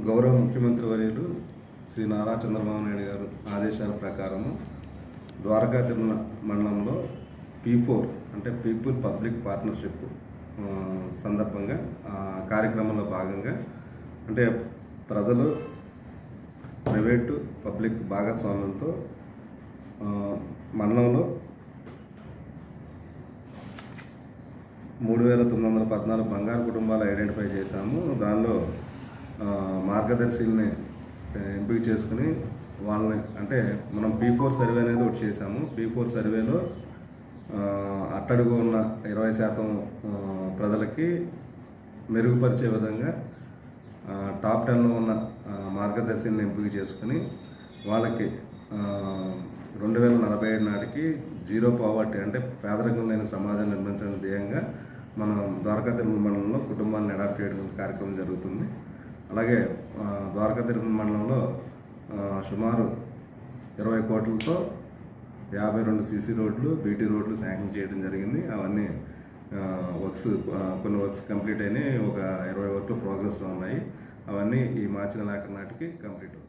గౌరవ ముఖ్యమంత్రి వర్యులు శ్రీ నారా చంద్రబాబు నాయుడు గారు ఆదేశాల ప్రకారము ద్వారకా తిరుమల మండలంలో పీ ఫోర్ అంటే పీపుల్ పబ్లిక్ పార్ట్నర్షిప్ సందర్భంగా కార్యక్రమంలో భాగంగా అంటే ప్రజలు ప్రైవేటు పబ్లిక్ భాగస్వామ్యంతో మండలంలో మూడు వేల తొమ్మిది వందల పద్నాలుగు బంగారు కుటుంబాలు ఐడెంటిఫై చేశాము. దానిలో ఆ, మార్గదర్శుల్ని ఎంపిక చేసుకుని వాళ్ళని అంటే మనం పీ ఫోర్ సర్వే అనేది ఒకటి చేశాము. పీ ఫోర్ సర్వేలో అట్టడుగు ఉన్న ఇరవై శాతం ప్రజలకి మెరుగుపరిచే విధంగా టాప్ టెన్లో ఉన్న మార్గదర్శిని ఎంపిక చేసుకుని వాళ్ళకి రెండు వేల నలభై ఏడు నాటికి జీరో పావర్టీ అంటే పేదరికం లేని సమాజం నిర్మించడం ధ్యేయంగా మనం ద్వారకా తిరుమల మండలంలో కుటుంబాలను అడాప్ట్ చేయడం కార్యక్రమం జరుగుతుంది. అలాగే ద్వారకా తిరుమల మండలంలో సుమారు ఇరవై కోట్లతో యాభై రెండు సీసీ రోడ్లు బీటీ రోడ్లు శాంక్షన్ చేయడం జరిగింది. అవన్నీ వర్క్స్ కొన్ని వర్క్స్ కంప్లీట్ అయినాయి. ఒక ఇరవై వర్క్లు ప్రోగ్రెస్లో ఉన్నాయి. అవన్నీ ఈ మార్చి నెలాఖరు నాటికి కంప్లీట్ అవుతాయి.